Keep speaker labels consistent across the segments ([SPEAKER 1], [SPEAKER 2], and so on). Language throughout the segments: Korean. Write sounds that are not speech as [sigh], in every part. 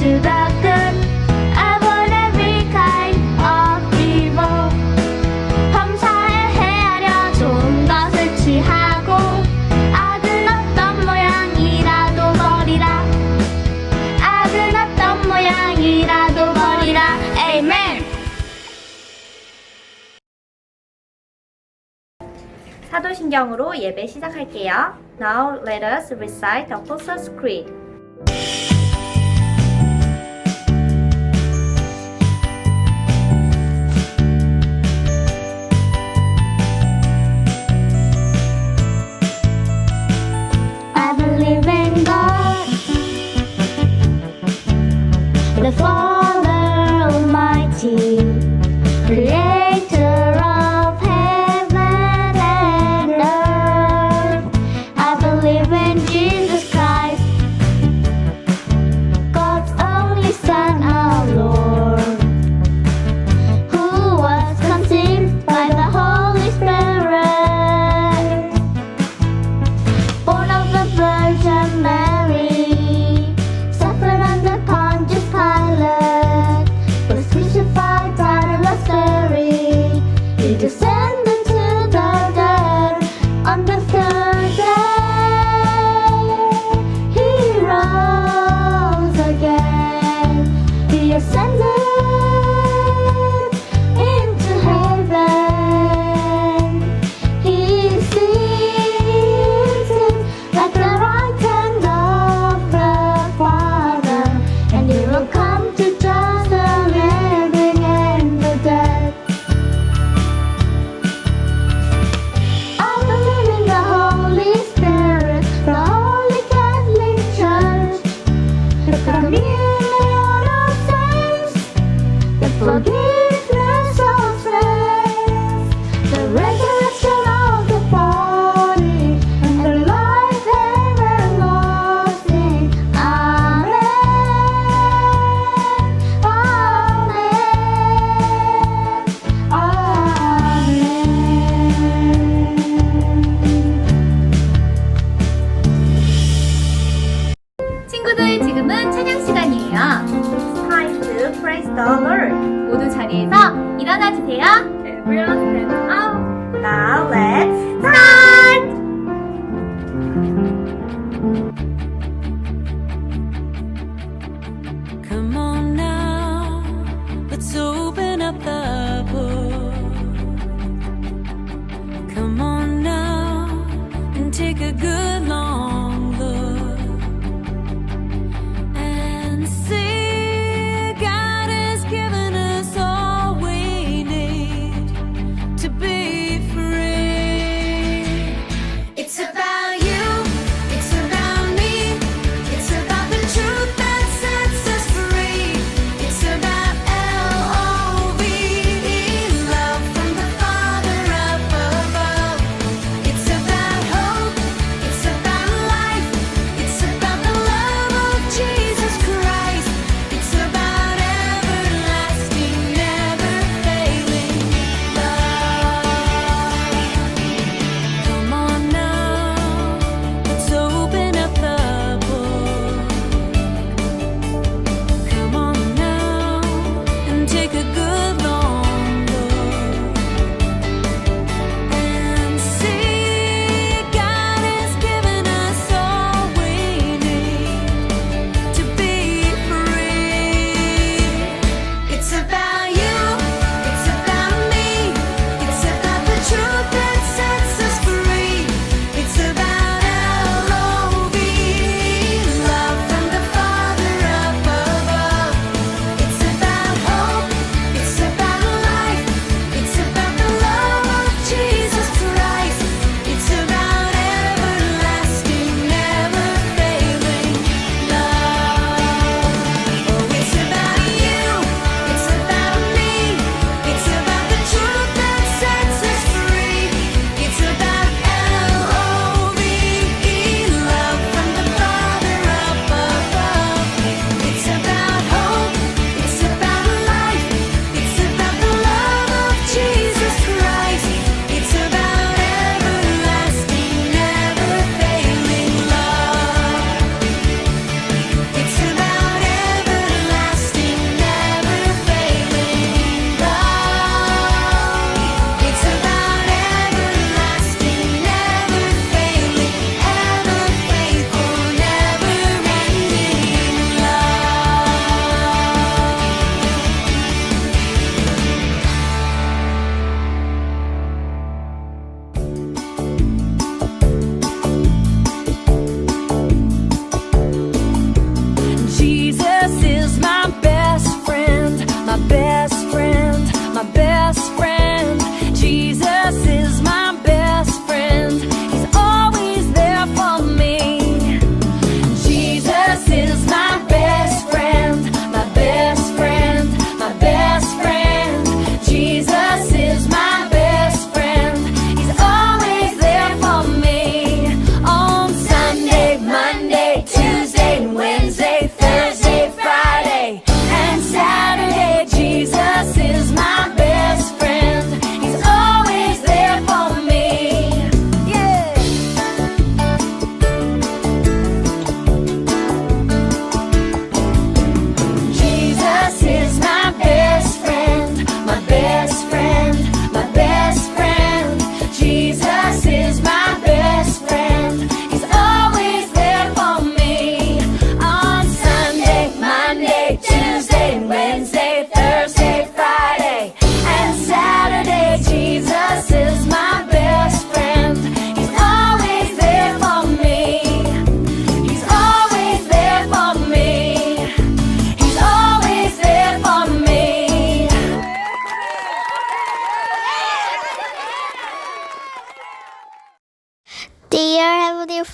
[SPEAKER 1] to the good. I want every kind of evil. 범사에 헤아려 좋은 것을 취하고 악은 어떤 모양이라도 버리라. 악은 어떤 모양이라도 버리라. Amen.
[SPEAKER 2] 사도신경으로 예배 시작할게요. Now let us recite the Apostles' Creed.
[SPEAKER 3] a million sense.
[SPEAKER 2] Just forgive.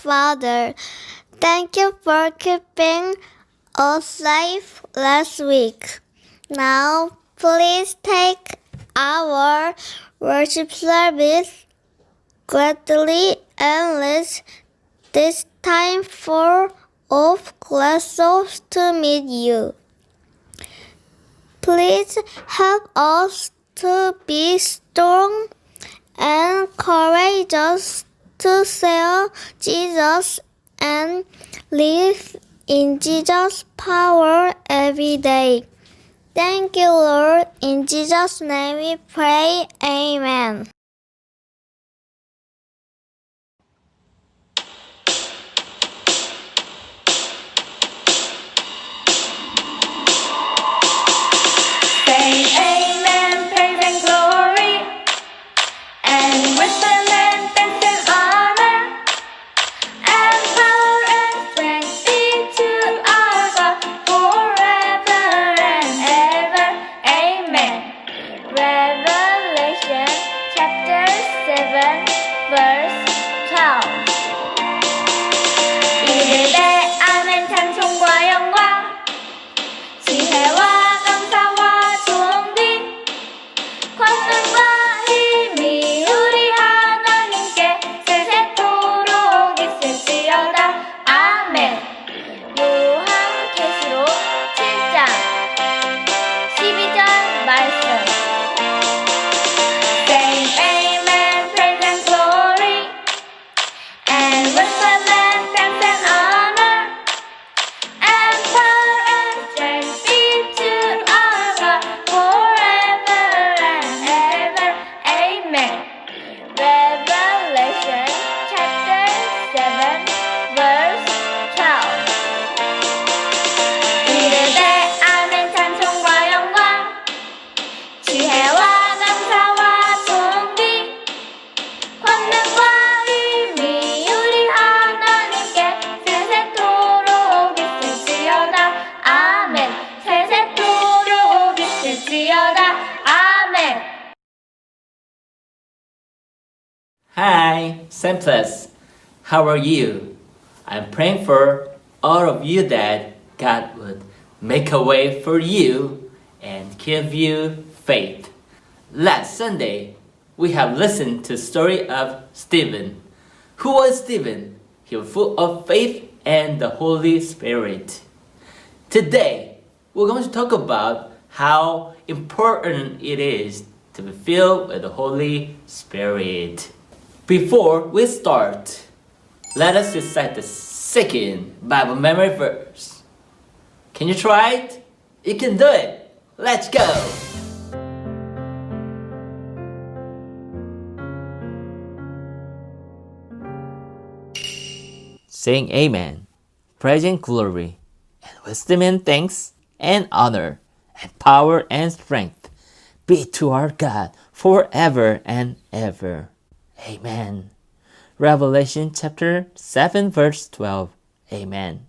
[SPEAKER 2] Father, thank you for keeping us safe last week. Now, please take our worship service gladly and let this time full of glad to meet you. Please help us to be strong and courageous to share Jesus and live in Jesus' power every day. Thank you, Lord. In Jesus' name we pray. Amen.
[SPEAKER 4] Hi, Samples. How are you? I'm praying for all of you that God would make a way for you and give you faith. Last Sunday, we have listened to the story of Stephen. Who was Stephen? He was full of faith and the Holy Spirit. Today, we're going to talk about how important it is to be filled with the Holy Spirit. Before we start, let us recite the second Bible memory verse. Can you try it? You can do it. Let's go. Saying Amen, praise praising glory, and wisdom and thanks, and honor, and power and strength be to our God forever and ever. Amen. Revelation chapter 7, verse 12. Amen.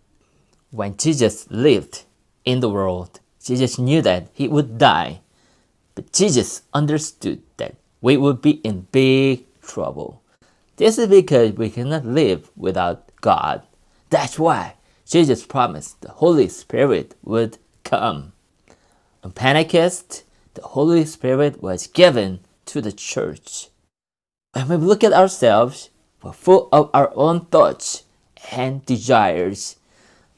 [SPEAKER 4] When Jesus lived in the world, Jesus knew that he would die. But Jesus understood that we would be in big trouble. This is because we cannot live without God. That's why Jesus promised the Holy Spirit would come. On Pentecost, the Holy Spirit was given to the church. When we look at ourselves, we're full of our own thoughts and desires.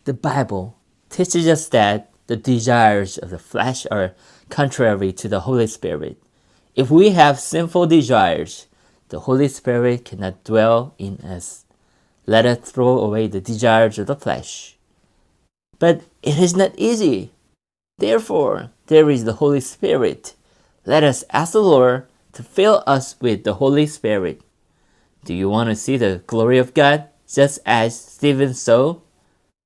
[SPEAKER 4] The Bible teaches us that the desires of the flesh are contrary to the Holy Spirit. If we have sinful desires, the Holy Spirit cannot dwell in us. Let us throw away the desires of the flesh. But it is not easy. Therefore, there is the Holy Spirit. Let us ask the Lord to fill us with the Holy Spirit. Do you want to see the glory of God just as Stephen saw?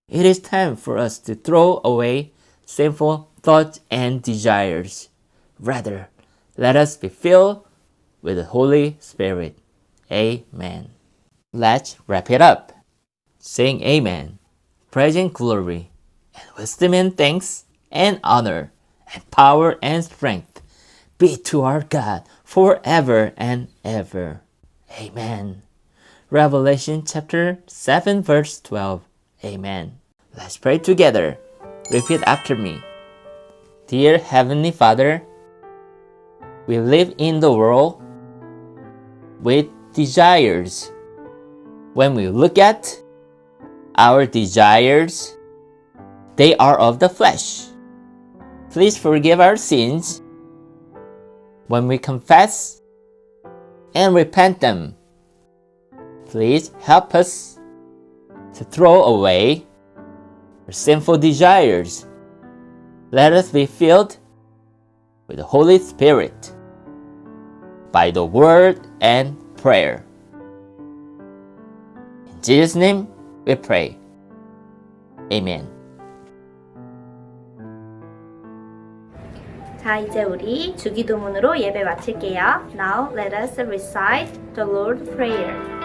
[SPEAKER 4] It is time for us to throw away sinful thoughts and desires. Rather, let us be filled with the Holy Spirit. Amen. Let's wrap it up. Saying Amen, praising glory, and wisdom and thanks, and honor, and power and strength be to our God forever and ever. Amen. Revelation chapter 7 verse 12. Amen. Let's pray together. Repeat after me. Dear Heavenly Father, we live in the world with desires. When we look at our desires, they are of the flesh. Please forgive our sins when we confess and repent them. Please help us to throw away our sinful desires. Let us be filled with the Holy Spirit by the Word and prayer. In Jesus' name we pray. Amen.
[SPEAKER 5] 자, 이제 우리 주기도문으로 예배 마칠게요. Now let us recite the Lord's Prayer.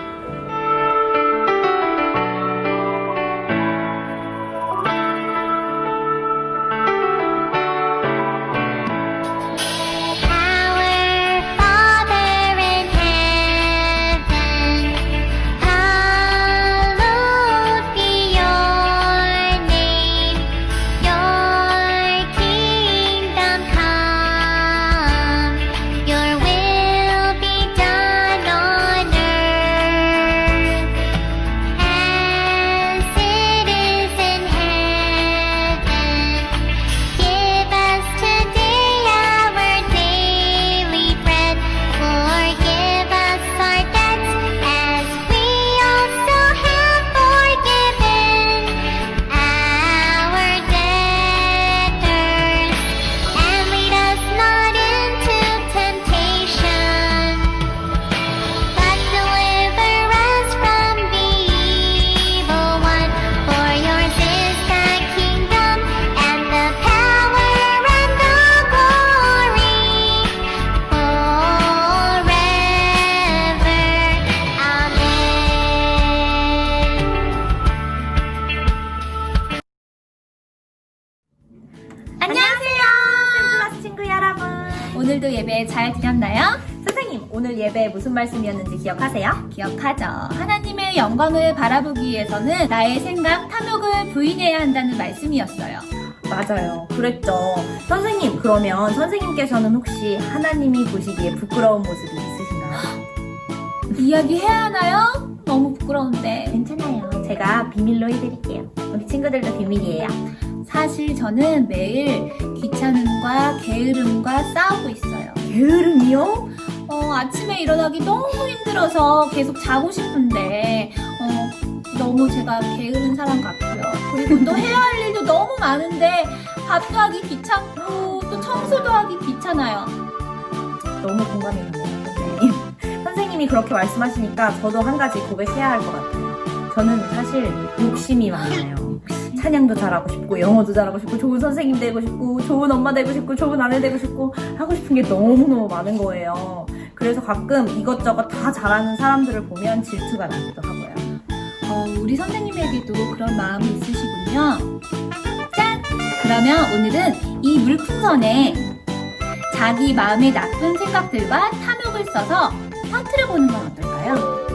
[SPEAKER 5] 말씀이었는지 기억하세요? 기억하죠. 하나님의 영광을 바라보기 위해서는 나의 생각, 탐욕을 부인해야 한다는 말씀이었어요. 맞아요. 그랬죠. 선생님, 그러면 선생님께서는 혹시 하나님이 보시기에 부끄러운 모습이 있으신가요? [gasps] 이야기 해야 하나요? 너무 부끄러운데. 괜찮아요. 제가 비밀로 해드릴게요. 우리 친구들도 비밀이에요. 사실 저는 매일 귀찮음과 게으름과 싸우고 있어요. 게으름이요? 어, 아침에 일어나기 너무 힘들어서 계속 자고 싶은데, 어, 너무 제가 게으른 사람 같고요. 그리고 또 해야 할 일도 너무 많은데, 밥도 하기 귀찮고, 또 청소도 하기 귀찮아요. 너무 공감이 가네요, 선생님. 선생님이 그렇게 말씀하시니까 저도 한 가지 고백해야 할 것 같아요. 저는 사실 욕심이 많아요. 찬양도 잘하고 싶고 영어도 잘하고 싶고 좋은 선생님 되고 싶고 좋은 엄마 되고 싶고 좋은 아내 되고 싶고 하고 싶은 게 너무너무 많은 거예요. 그래서 가끔 이것저것 다 잘하는 사람들을 보면 질투가 나기도 하고요. 어, 우리 선생님에게도 그런 마음이 있으시군요. 짠! 그러면 오늘은 이 물풍선에 자기 마음의 나쁜 생각들과 탐욕을 써서 터트려 보는 건 어떨까요?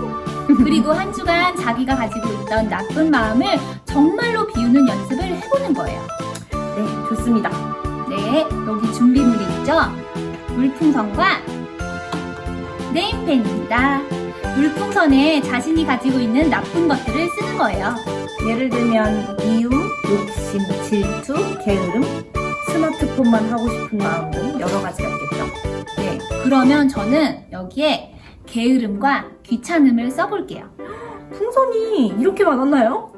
[SPEAKER 5] [laughs] 그리고 한 주간 자기가 가지고 있던 나쁜 마음을 정말로 비우는 연습을 해보는 거예요. 네, 좋습니다. 네, 여기 준비물이 있죠? 물풍선과 네임펜입니다. 물풍선에 자신이 가지고 있는 나쁜 것들을 쓰는 거예요. 예를 들면 미움, 욕심, 질투, 게으름, 스마트폰만 하고 싶은 마음 등 여러 가지가 있겠죠. 네, 그러면 저는 여기에 게으름과 귀찮음을 써볼게요. 풍선이 이렇게 많았나요?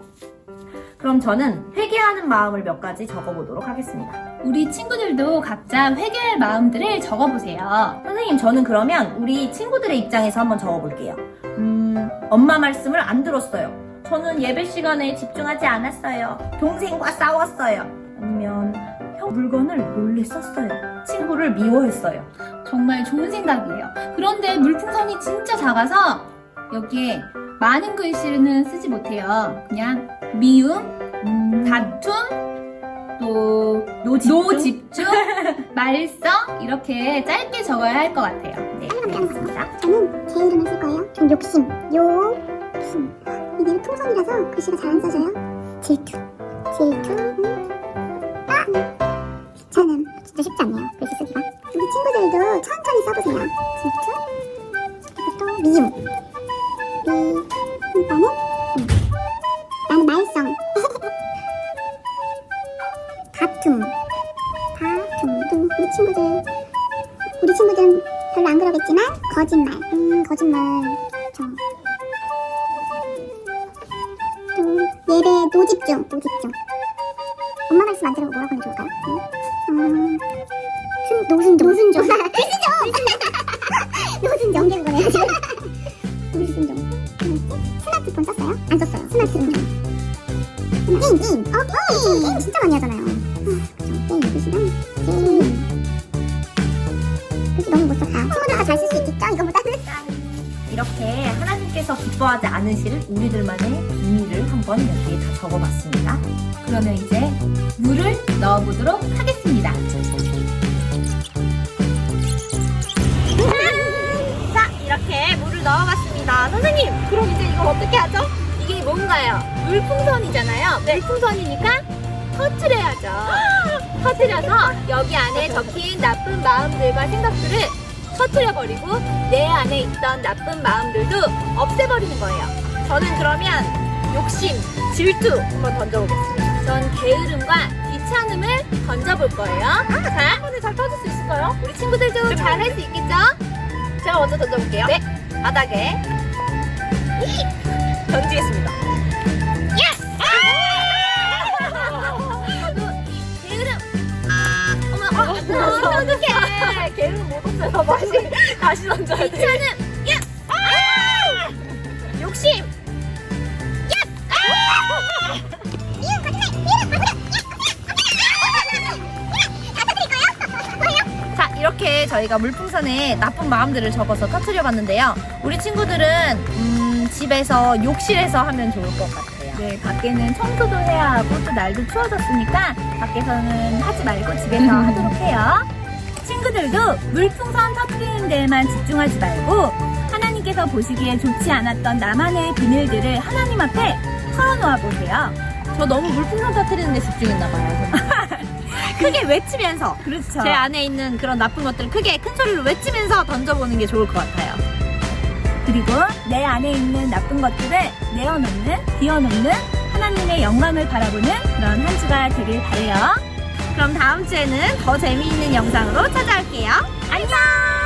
[SPEAKER 5] 그럼 저는 회개하는 마음을 몇 가지 적어보도록 하겠습니다. 우리 친구들도 각자 회개할 마음들을 적어보세요. 선생님, 저는 그러면 우리 친구들의 입장에서 한번 적어볼게요. 음, 엄마 말씀을 안 들었어요. 저는 예배 시간에 집중하지 않았어요. 동생과 싸웠어요. 아니면 형 물건을 몰래 썼어요. 친구를 미워했어요. 정말 좋은 생각이에요. 그런데 물풍선이 진짜 작아서 여기에 많은 글씨는 쓰지 못해요. 그냥 미움, 음, 다툼, 또 노집중, [laughs] 말썽 이렇게 짧게 적어야 할 것 같아요. 네, 알겠습니다.
[SPEAKER 6] 저는 제 이름을 쓸 거예요. 전 욕심. 요, 질투. 이게 통성이라서 글씨가 잘 안 써져요. 질투. 질투. 음. 아! 저는 진짜 쉽지 않네요. 글씨 쓰기가. 우리 친구들도 천천히 써보세요. 질투. 그리고 또 미움. 미. 나는? 음. 말썽. 다툼. 다툼도 우리 친구들 우리 친구들은 별로 안 그러겠지만 거짓말. 음 거짓말. 좀. 또 예배 노집중. 노집중. 엄마 말씀 안 들으고 뭐라고 하면 좋을까요? 음, 순, 노순종. 노순종. [laughs] 노순종. [laughs] 노순종. 지금. 노순종. 게임, 게임. 어, 게임. 게임 진짜 많이 하잖아요. 이거보다는. [laughs]
[SPEAKER 7] 이렇게 하나님께서 기뻐하지 않으실 우리들만의 비밀을 한번 여기에 다 적어봤습니다. 그러면 이제 물을 넣어보도록 하겠습니다. 자, 이렇게 물을 넣어봤습니다. 선생님, 그럼 이제 이거 어떻게 하죠? 이게 뭔가요? 물풍선이잖아요. 물풍선이니까 터트려야죠. [gasps] 터트려서 여기 안에 적힌 나쁜 마음들과 생각들을 터트려버리고 내 안에 있던 나쁜 마음들도 없애버리는 거예요. 저는 그러면 욕심, 질투 한번 던져보겠습니다. 전 게으름과 귀찮음을 던져볼 거예요. 자, 오늘 잘 터질 수 있을까요? 우리 친구들도 잘 할 수 있겠죠? 제가 먼저 던져볼게요. 네, 바닥에 이! 던지겠습니다. 다시, 다시 던져야 돼. 귀찮음. 예스! 욕심. [laughs] 자, 이렇게 저희가 물풍선에 나쁜 마음들을 적어서 터트려 봤는데요. 우리 친구들은 음, 집에서 욕실에서 하면 좋을 것 같아요. 네, 밖에는 청소도 해야 하고 또 날도 추워졌으니까 밖에서는 하지 말고 집에서 [laughs] 하도록 해요. 친구들도 물풍선 터트리는 데에만 집중하지 말고 하나님께서 보시기에 좋지 않았던 나만의 비밀들을 하나님 앞에 털어놓아 보세요. 저 너무 물풍선 터트리는 데 집중했나 봐요. [laughs] 크게 외치면서
[SPEAKER 5] 그렇죠.
[SPEAKER 7] 제 안에 있는 그런 나쁜 것들을 크게 큰 소리로 외치면서 던져보는 게 좋을 것 같아요.
[SPEAKER 5] 그리고 내 안에 있는 나쁜 것들을 내어놓는, 비워놓는 하나님의 영광을 바라보는 그런 한 주가 되길 바래요.
[SPEAKER 7] 그럼 다음 주에는 더 재미있는 영상으로 찾아올게요. 안녕!